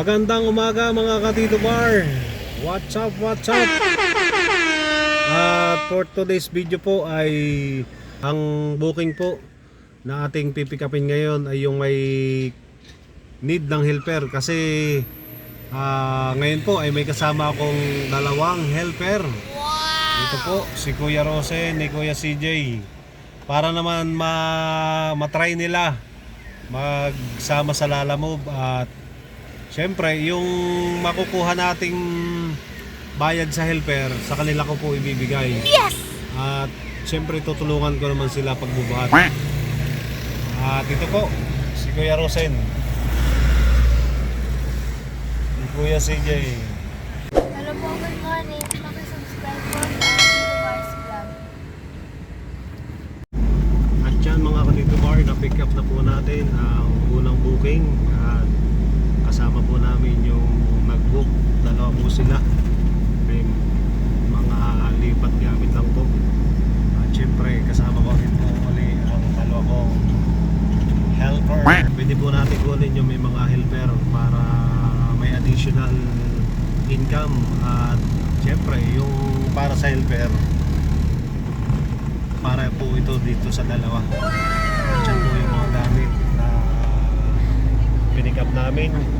Magandang umaga mga katito bar. What's up, what's up? At for today's video po ay ang booking po na ating pipikapin ngayon ay yung may need ng helper kasi ah, ngayon po ay may kasama akong dalawang helper. Ito po si Kuya Rose ni Kuya CJ para naman ma matry nila magsama sa Lalamove at syempre yung makukuha nating bayad sa helper sa kanila ko po ibibigay. Yes! At syempre tutulungan ko naman sila pagbubuhat. At ito po si Kuya Rosen. Si Kuya CJ. Hello po, good morning. Pakisubscribe po sa Tito Mars Vlog. At yan mga katito bar, na-pick up na po natin ang unang booking at kasama po namin yung nag-book. Dalawa po sila. May mga lipat gamit lang po. At syempre kasama ko rin po uli ang dalawa kong helper. Pwede po natin kunin yung may mga helper para may additional income at syempre yung para sa helper para po ito dito sa dalawa. Diyan po yung mga gamit na pinick up namin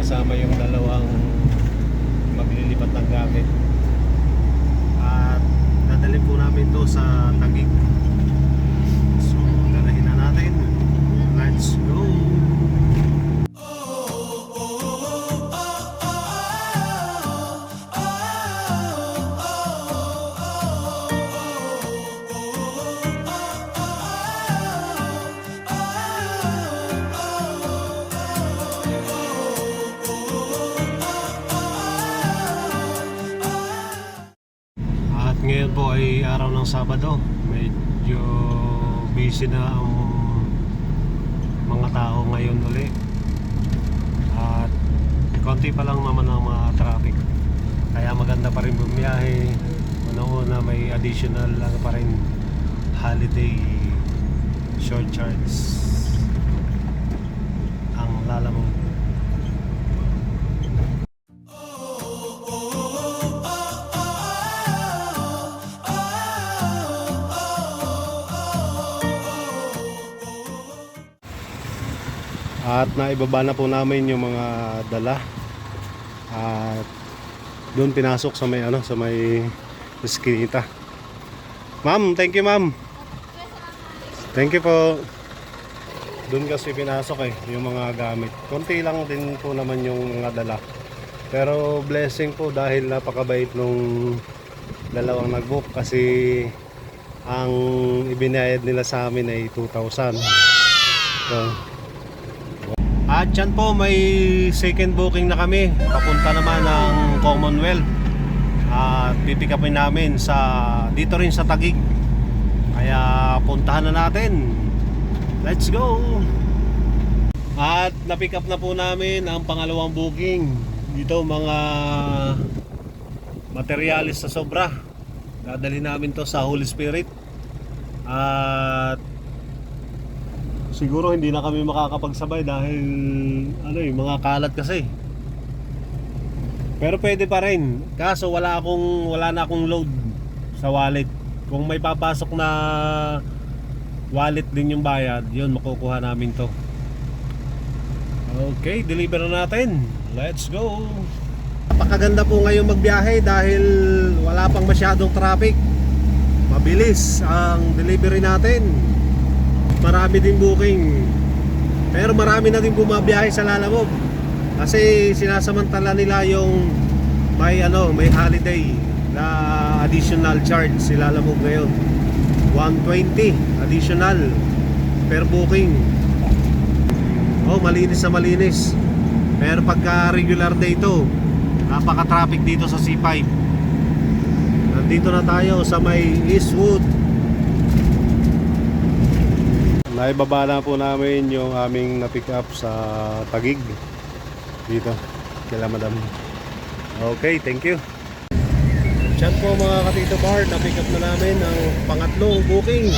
kasama yung dalawang maglilipat ng gamit. At dadalhin po namin to sa Tagig. So, dalahin na natin. Let's go! Sabado. Medyo busy na ang mga tao ngayon uli. At konti pa lang naman ang mga traffic. Kaya maganda pa rin bumiyahe. Una-una may additional ano pa rin holiday short charts At naibaba na po namin yung mga dala. At doon pinasok sa may ano, sa may eskinita. Ma'am, thank you ma'am. Thank you po. Doon kasi pinasok eh, yung mga gamit. Konti lang din po naman yung mga dala. Pero blessing po dahil napakabait nung dalawang nag-book kasi ang ibinayad nila sa amin ay 2,000. So, at yan po, may second booking na kami. Papunta naman ng Commonwealth. At pipikapin namin sa dito rin sa Tagig. Kaya puntahan na natin. Let's go! At napick up na po namin ang pangalawang booking. Dito mga materialis sa sobra. Dadali namin to sa Holy Spirit. At siguro hindi na kami makakapagsabay dahil ano eh, mga kalat kasi. Pero pwede pa rin. Kaso wala akong wala na akong load sa wallet. Kung may papasok na wallet din yung bayad, yun makukuha namin to. Okay, deliver na natin. Let's go. Napakaganda po ngayong magbiyahe dahil wala pang masyadong traffic. Mabilis ang delivery natin marami din booking. Pero marami na din bumabiyahe sa Lalamog kasi sinasamantala nila yung may ano may holiday na additional charge si Lalamog ngayon. 120 additional per booking. Oh malinis na malinis. Pero pagka regular day to napaka traffic dito sa C5 nandito na tayo sa may Eastwood Naibaba na po namin yung aming na-pick up sa Tagig dito kila madam. Okay, thank you. Diyan po mga katito bar, na-pick up na namin ang pangatlong booking.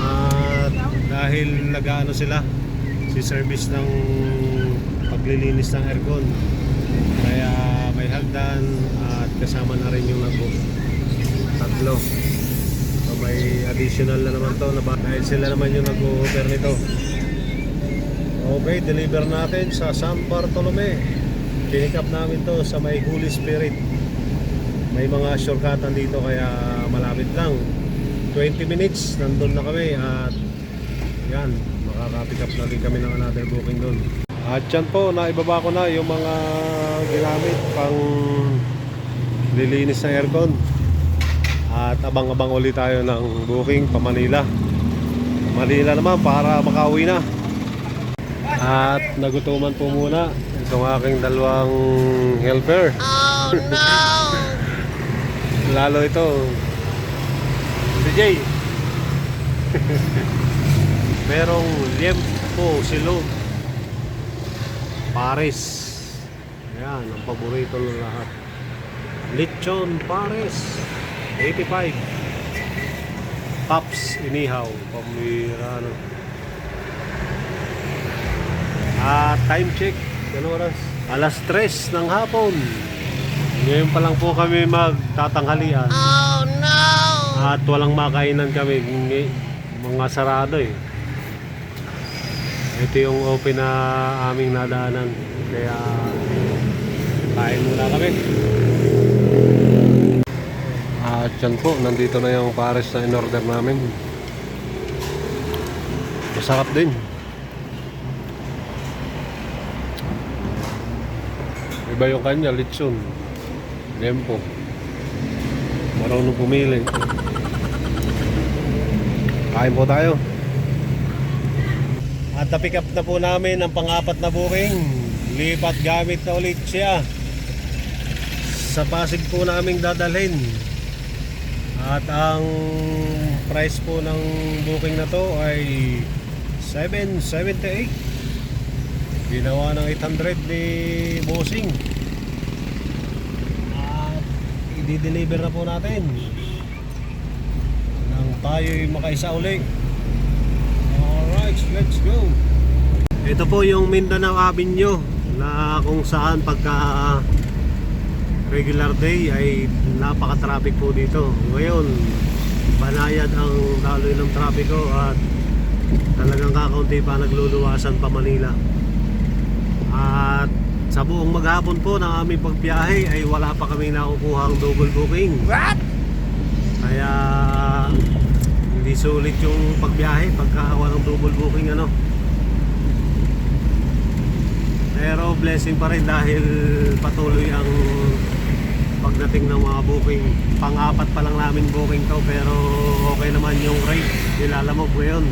At dahil nag-ano sila, si service ng paglilinis ng aircon. Kaya may hagdan at kasama na rin yung nagbook. Tatlo. May additional na naman to na dahil sila naman yung nag-offer nito. Okay, deliver natin sa San Bartolome. Pinick up namin to sa may Holy Spirit. May mga shortcutan dito kaya malapit lang. 20 minutes, nandun na kami at yan, makaka-pick up lagi kami ng another booking doon. At yan po, naibaba ko na yung mga ginamit pang lilinis ng aircon. At abang-abang ulit tayo ng booking pa Manila. Manila naman para makauwi na. At nagutuman po muna itong aking dalawang helper. Oh no! Lalo ito. Si Jay. Merong liempo silog. Pares. Ayan, ang paborito ng lahat. Lechon Pares. 85. Pops inihaw. Pamira no. Ah, time check. Ano oras? Alas 3 ng hapon. Ngayon pa lang po kami magtatanghalian. Oh no! At walang makainan kami. Mga sarado eh. Ito yung open na aming nadaanan. Kaya kain muna kami. At yan po, nandito na yung pares na in-order namin. Masarap din. Iba yung kanya, litson. Lempo. Marunong pumili. Kain po tayo. At na-pick up na po namin ang pang-apat na booking. Lipat gamit na ulit siya. Sa Pasig po naming dadalhin. At ang price po ng booking na to ay 778. Ginawa ng 800 ni Bossing. At i-deliver na po natin. Nang tayo'y makaisa uli. Alright, let's go. Ito po yung Mindanao Avenue na kung saan pagka regular day ay napaka-traffic po dito. Ngayon, banayad ang daloy ng trapiko at talagang kakaunti pa nagluluwasan pa Manila. At sa buong maghapon po ng aming pagbiyahe ay wala pa kami nakukuha ang double booking. What? Kaya hindi sulit yung pagbiyahe pagka walang double booking ano. Pero blessing pa rin dahil patuloy ang pagdating ng mga booking. Pang-apat pa lang namin booking to pero okay naman yung rate. Nilalamog ko yun.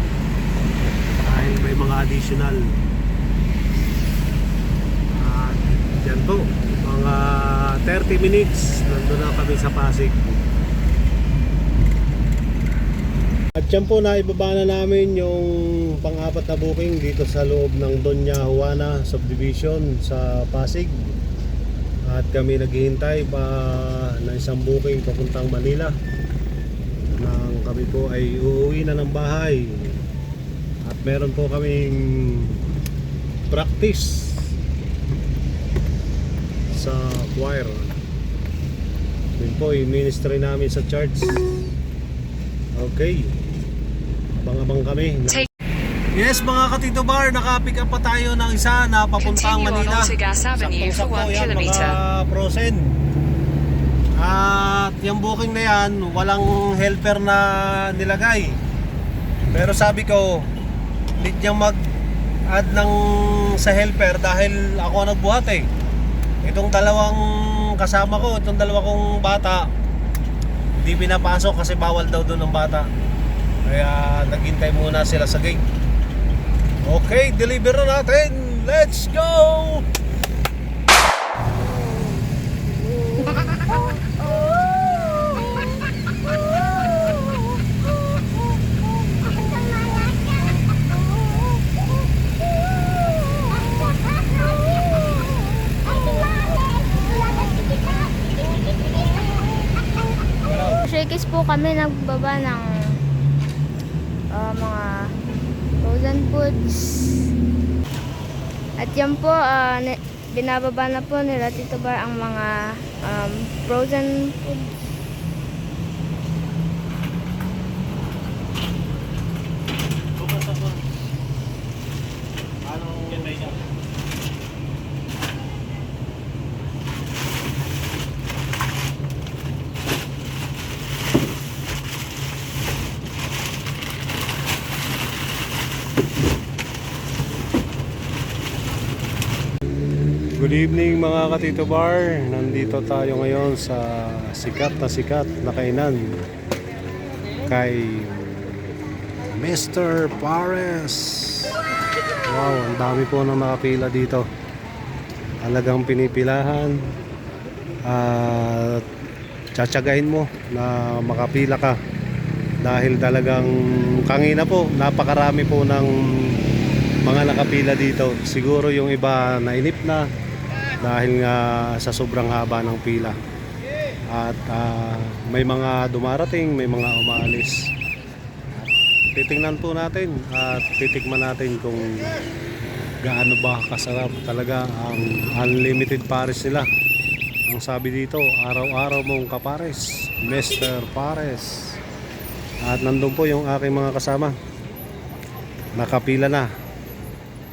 Dahil may mga additional. At yan po, mga 30 minutes nandun na kami sa Pasig. At yan po, naibaba na namin yung pang-apat na booking dito sa loob ng Doña Juana Subdivision sa Pasig. At kami naghihintay pa ng isang booking papuntang Manila. Nang kami po ay uuwi na ng bahay. At meron po kaming practice sa choir. Yun po ministry namin sa church. Okay. Abang-abang kami. Yes mga katito bar, naka-pick up pa tayo ng isa na papuntang Manila. Saktong-sakto yan, mga prosen. At yung booking na yan, walang helper na nilagay. Pero sabi ko, need niyang mag-add ng sa helper dahil ako ang nagbuhat eh. Itong dalawang kasama ko, itong dalawa kong bata, hindi pinapasok kasi bawal daw doon ng bata. Kaya naghintay muna sila sa gate. Okay, deliver na natin. Let's go! Shakey's po kami nagbaba ng ah, mga frozen foods. At yan po, ni- binababa na po nila Tito Bar ang mga um, frozen food. Good evening mga katito bar. Nandito tayo ngayon sa sikat na sikat na kainan kay Mr. Pares. Wow, ang dami po nang nakapila dito. Talagang pinipilahan at tsatsagain mo na makapila ka dahil talagang kangina po napakarami po ng mga nakapila dito siguro yung iba nainip na dahil nga sa sobrang haba ng pila. At ah, may mga dumarating may mga umaalis. Titingnan po natin at titikman natin kung gaano ba kasarap talaga ang unlimited pares nila. Ang sabi dito araw-araw mong kapares Mr. Pares. At nandun po yung aking mga kasama. Nakapila na.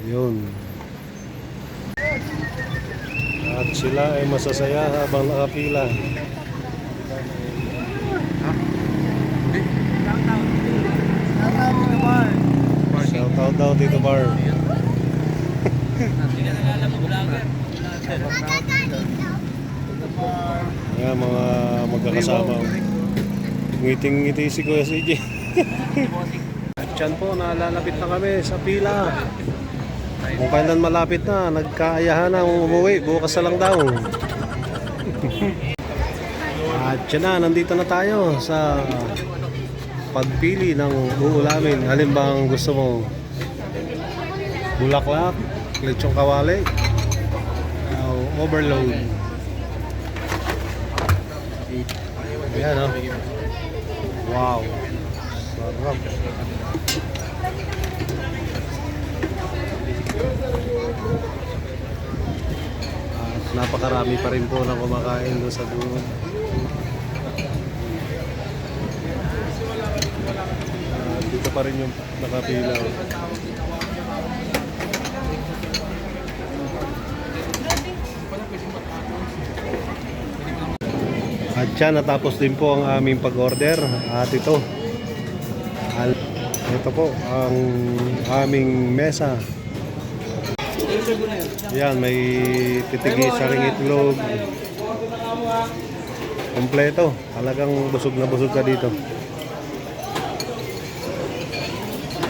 Yun at sila ay masasaya habang nakapila. Shout out daw Tito Bar Ayan mga magkakasama. Ngiting-ngiti si Kuya CJ At yan po, nalalapit na kami sa pila Kung kailan malapit na, nagkaayahan na umuwi Bukas na lang daw At yan na, nandito na tayo sa pagpili ng uulamin. Alin bang gusto mo? Bulaklak, lechong kawali, uh, overload. Ayan oh. Wow. Sarap. At napakarami pa rin po na kumakain doon sa. Ah, dito pa rin yung nakapila. oh. At siya natapos din po ang aming pag-order. At ito. Ito po ang aming mesa. Yan, may titigi sa ring itlog. Kompleto. Talagang busog na busog ka dito.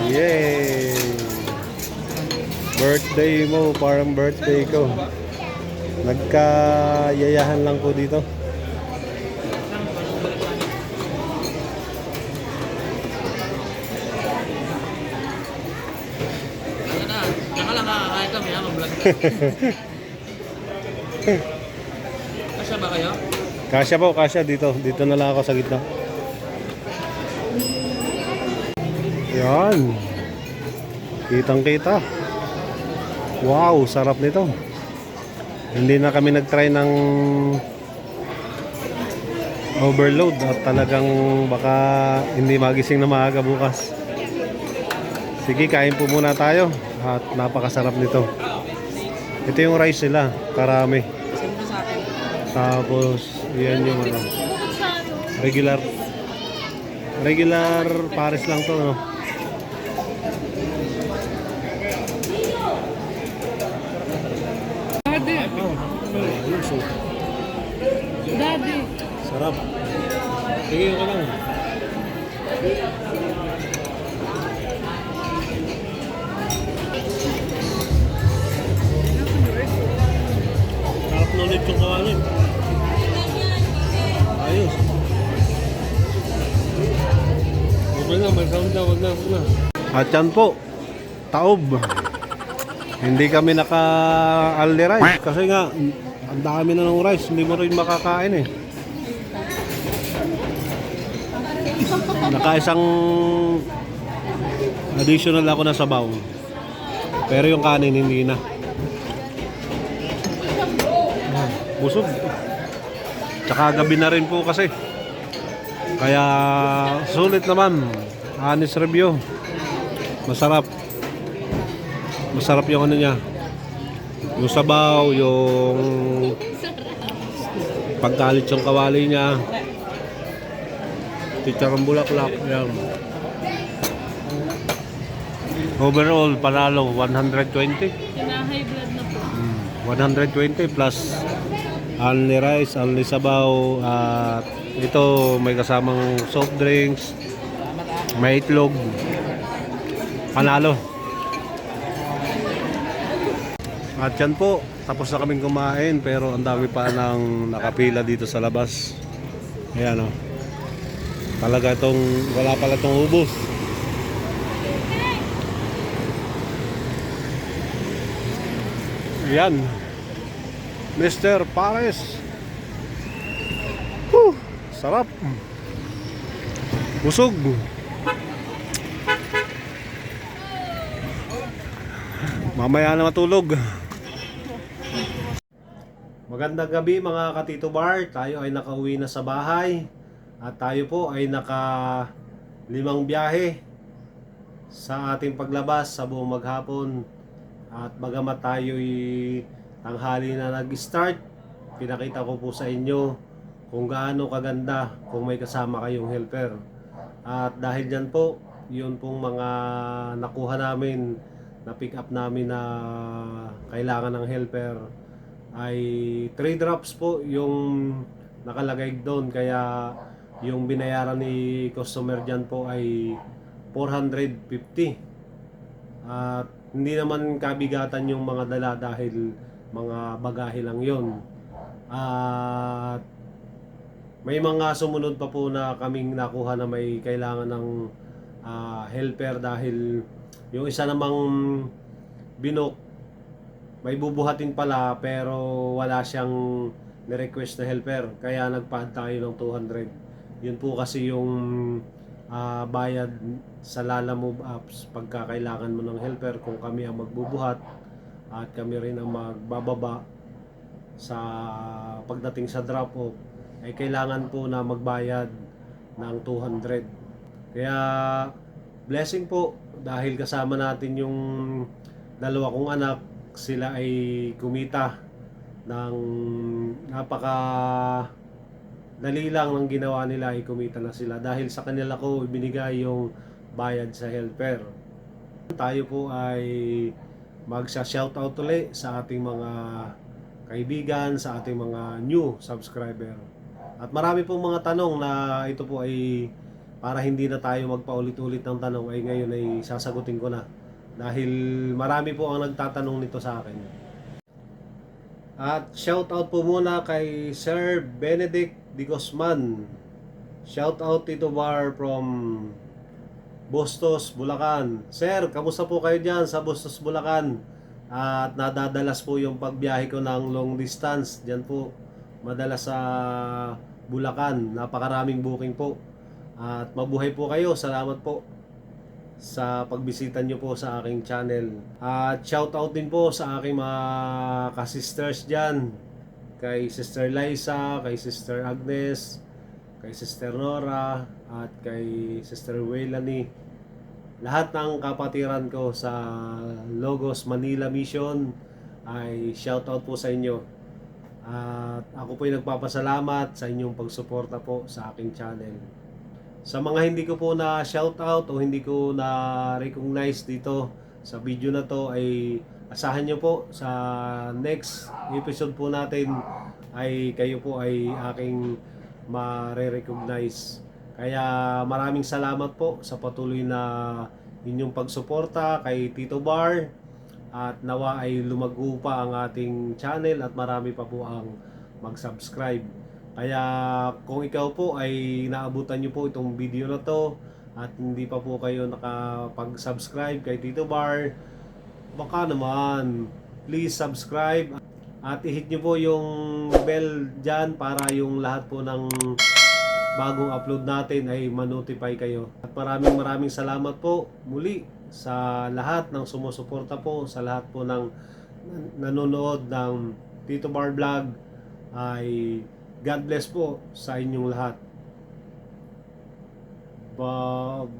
Yay! Birthday mo, parang birthday ko. Nagkayayahan lang po dito. Ano na, saka lang kakakain kami ha, mag-vlog. Kasya ba kayo? Kasya po, kasya dito. Dito na lang ako sa gitna. Yan. Kitang kita. Wow, sarap nito. Hindi na kami nag-try ng overload at talagang baka hindi magising na maaga bukas. Sige, kain po muna tayo at napakasarap nito. Ito yung rice nila, karami. Sino sa akin? Tapos, yan yung ano. Regular. Regular pares lang to, no? Daddy! Oh. Sarap. Sige, okay lang. At yan po, taob. Hindi kami naka-aldi rice kasi nga, ang dami na ng rice, hindi mo rin makakain eh. Nakaisang additional ako na sabaw. Pero yung kanin hindi na. busog. Tsaka gabi na rin po kasi. Kaya sulit naman. Honest review. Masarap. Masarap yung ano niya. Yung sabaw, yung pagkalit yung kawali niya. Chicharong bulaklak. Yan. Overall, panalo 120. Kina-high blood na po. Mm, 120 plus only rice, only sabaw at ito may kasamang soft drinks may itlog panalo at yan po tapos na kaming kumain pero ang dami pa nang nakapila dito sa labas ayan o talaga itong wala pala itong ubos Yan. Mr. Pares. Whew, sarap. Busog. Mamaya na matulog. Magandang gabi mga katito bar. Tayo ay nakauwi na sa bahay. At tayo po ay naka limang biyahe sa ating paglabas sa buong maghapon. At bagamat tayo'y tanghali na nag-start, pinakita ko po sa inyo kung gaano kaganda kung may kasama kayong helper. At dahil dyan po, yun pong mga nakuha namin, na pick up namin na kailangan ng helper ay 3 drops po yung nakalagay doon kaya yung binayaran ni customer dyan po ay 450 at hindi naman kabigatan yung mga dala dahil mga bagahe lang yon. At may mga sumunod pa po na kaming nakuha na may kailangan ng ah, helper dahil yung isa namang binok may bubuhatin pala pero wala siyang ni-request na helper kaya nagpahad tayo ng 200 yun po kasi yung ah, bayad sa Lala Move Apps. Pagka kailangan mo ng helper kung kami ang magbubuhat at kami rin ang magbababa sa pagdating sa drop off ay kailangan po na magbayad ng 200 kaya blessing po dahil kasama natin yung dalawa kong anak sila ay kumita ng napaka dali lang ng ginawa nila ay kumita na sila dahil sa kanila ko ibinigay yung bayad sa helper. Tayo po ay magsa-shoutout ulit sa ating mga kaibigan, sa ating mga new subscriber. At marami pong mga tanong na ito po ay para hindi na tayo magpaulit-ulit ng tanong ay ngayon ay sasagutin ko na. Dahil marami po ang nagtatanong nito sa akin. At shoutout po muna kay Sir Benedict Di Guzman. Shoutout Tito Bar from Bustos, Bulacan. Sir, kamusta po kayo dyan sa Bustos, Bulacan? At nadadalas po yung pagbiyahe ko ng long distance. Dyan po, madalas sa Bulacan. Napakaraming booking po. At mabuhay po kayo. Salamat po sa pagbisita nyo po sa aking channel. At shoutout din po sa aking mga kasisters dyan. Kay Sister Liza, kay Sister Agnes, kay Sister Nora, at kay Sister Waylani. Lahat ng kapatiran ko sa Logos Manila Mission ay shoutout po sa inyo. At ako po ay nagpapasalamat sa inyong pagsuporta po sa aking channel. Sa mga hindi ko po na shoutout o hindi ko na recognize dito sa video na to ay asahan nyo po sa next episode po natin ay kayo po ay aking mare-recognize. Kaya maraming salamat po sa patuloy na inyong pagsuporta kay Tito Bar at nawa ay lumago pa ang ating channel at marami pa po ang mag-subscribe. Kaya kung ikaw po ay naabutan nyo po itong video na to at hindi pa po kayo nakapag-subscribe kay Tito Bar, baka naman please subscribe at i-hit nyo po yung bell dyan para yung lahat po ng bagong upload natin ay manotify kayo. At maraming maraming salamat po muli sa lahat ng sumusuporta po, sa lahat po ng nanonood ng Tito Bar Vlog ay God bless po sa inyong lahat. Bye-bye!